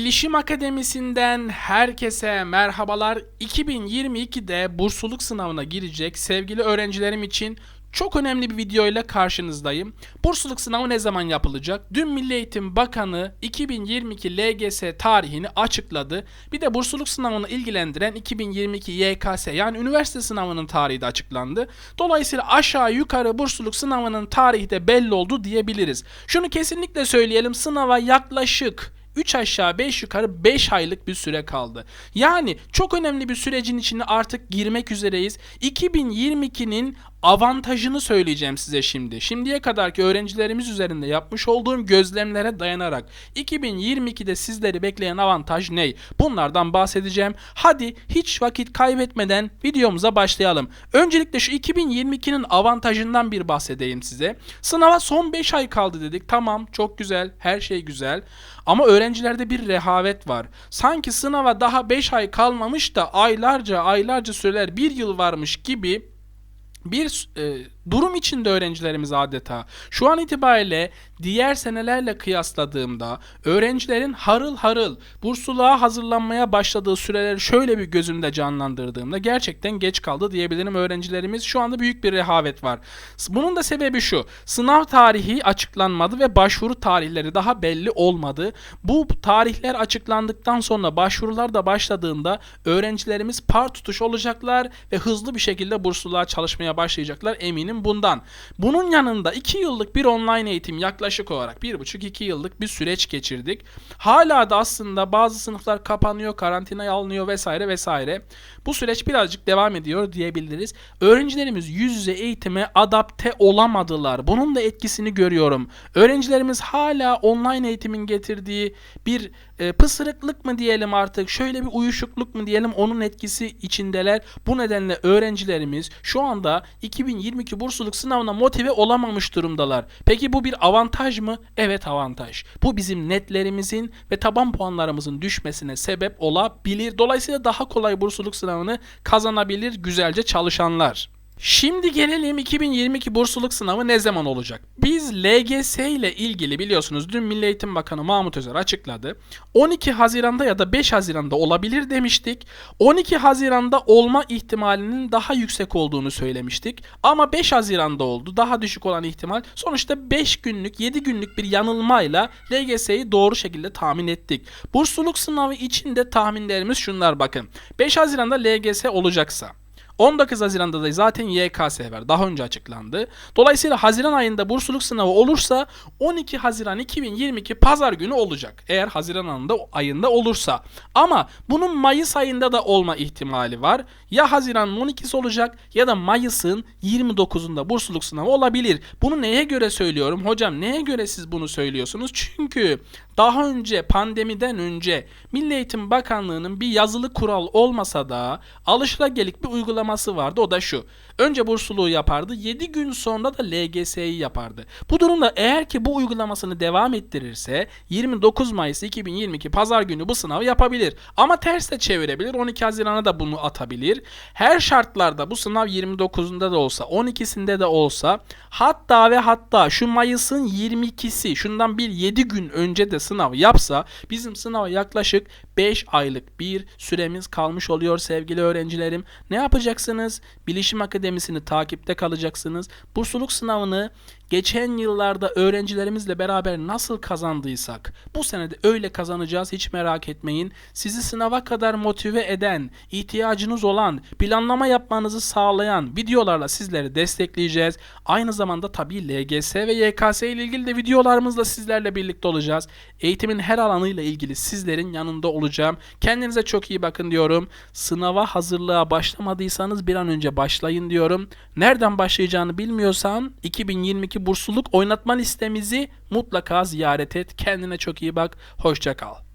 Bilişim Akademisi'nden herkese merhabalar. 2022'de bursluluk sınavına girecek sevgili öğrencilerim için çok önemli bir video ile karşınızdayım. Bursluluk sınavı ne zaman yapılacak? Dün Milli Eğitim Bakanı 2022 LGS tarihini açıkladı. Bir de bursluluk sınavını ilgilendiren 2022 YKS yani üniversite sınavının tarihi de açıklandı. Dolayısıyla aşağı yukarı bursluluk sınavının tarihi de belli oldu diyebiliriz. Şunu kesinlikle söyleyelim sınava yaklaşık 3 aşağı 5 yukarı 5 aylık bir süre kaldı. Yani çok önemli bir sürecin içine artık girmek üzereyiz. 2022'nin avantajını söyleyeceğim size şimdi. Şimdiye kadarki öğrencilerimiz üzerinde yapmış olduğum gözlemlere dayanarak 2022'de sizleri bekleyen avantaj ne? Bunlardan bahsedeceğim. Hadi hiç vakit kaybetmeden videomuza başlayalım. Öncelikle şu 2022'nin avantajından bir bahsedeyim size. Sınava son 5 ay kaldı dedik. Tamam çok güzel her şey güzel. Ama öğrencilerde bir rehavet var. Sanki sınava daha 5 ay kalmamış da aylarca aylarca süreler bir yıl varmış gibi bir e, durum içinde öğrencilerimiz adeta. Şu an itibariyle diğer senelerle kıyasladığımda öğrencilerin harıl harıl bursluğa hazırlanmaya başladığı süreleri şöyle bir gözümde canlandırdığımda gerçekten geç kaldı diyebilirim öğrencilerimiz. Şu anda büyük bir rehavet var. Bunun da sebebi şu. Sınav tarihi açıklanmadı ve başvuru tarihleri daha belli olmadı. Bu tarihler açıklandıktan sonra başvurular da başladığında öğrencilerimiz par tutuş olacaklar ve hızlı bir şekilde bursluğa çalışmaya başlayacaklar eminim bundan. Bunun yanında 2 yıllık bir online eğitim yaklaşık olarak 1,5-2 yıllık bir süreç geçirdik. Hala da aslında bazı sınıflar kapanıyor, karantinaya alınıyor vesaire vesaire. Bu süreç birazcık devam ediyor diyebiliriz. Öğrencilerimiz yüz yüze eğitime adapte olamadılar. Bunun da etkisini görüyorum. Öğrencilerimiz hala online eğitimin getirdiği bir e, pısırıklık mı diyelim artık, şöyle bir uyuşukluk mu diyelim onun etkisi içindeler. Bu nedenle öğrencilerimiz şu anda 2022 bursluluk sınavına motive olamamış durumdalar. Peki bu bir avantaj mı? Evet avantaj. Bu bizim netlerimizin ve taban puanlarımızın düşmesine sebep olabilir. Dolayısıyla daha kolay bursluluk sınavını kazanabilir güzelce çalışanlar. Şimdi gelelim 2022 bursluluk sınavı ne zaman olacak? Biz LGS ile ilgili biliyorsunuz dün Milli Eğitim Bakanı Mahmut Özer açıkladı. 12 Haziran'da ya da 5 Haziran'da olabilir demiştik. 12 Haziran'da olma ihtimalinin daha yüksek olduğunu söylemiştik. Ama 5 Haziran'da oldu. Daha düşük olan ihtimal. Sonuçta 5 günlük 7 günlük bir yanılmayla LGS'yi doğru şekilde tahmin ettik. Bursluluk sınavı için de tahminlerimiz şunlar bakın. 5 Haziran'da LGS olacaksa 19 Haziran'da da zaten YKS var. Daha önce açıklandı. Dolayısıyla Haziran ayında bursluluk sınavı olursa 12 Haziran 2022 pazar günü olacak. Eğer Haziran ayında, ayında olursa. Ama bunun Mayıs ayında da olma ihtimali var. Ya Haziran'ın 12'si olacak ya da Mayıs'ın 29'unda bursluluk sınavı olabilir. Bunu neye göre söylüyorum? Hocam neye göre siz bunu söylüyorsunuz? Çünkü daha önce pandemiden önce Milli Eğitim Bakanlığı'nın bir yazılı kural olmasa da alışılagelik bir uygulaması vardı. O da şu. Önce bursluluğu yapardı. 7 gün sonra da LGS'yi yapardı. Bu durumda eğer ki bu uygulamasını devam ettirirse 29 Mayıs 2022 pazar günü bu sınavı yapabilir. Ama ters de çevirebilir. 12 Haziran'a da bunu atabilir. Her şartlarda bu sınav 29'unda da olsa 12'sinde de olsa hatta ve hatta şu Mayıs'ın 22'si şundan bir 7 gün önce de sınav yapsa bizim sınava yaklaşık 5 aylık bir süremiz kalmış oluyor sevgili öğrencilerim. Ne yapacaksınız? Bilişim Akademisi'ni takipte kalacaksınız. Bursluluk sınavını geçen yıllarda öğrencilerimizle beraber nasıl kazandıysak bu senede öyle kazanacağız hiç merak etmeyin. Sizi sınava kadar motive eden, ihtiyacınız olan, planlama yapmanızı sağlayan videolarla sizleri destekleyeceğiz. Aynı zamanda tabii LGS ve YKS ile ilgili de videolarımızla sizlerle birlikte olacağız. Eğitimin her alanıyla ilgili sizlerin yanında olacağım. Kendinize çok iyi bakın diyorum. Sınava hazırlığa başlamadıysanız bir an önce başlayın diyorum. Nereden başlayacağını bilmiyorsan 2022 bursluluk oynatma listemizi mutlaka ziyaret et. Kendine çok iyi bak. Hoşça kal.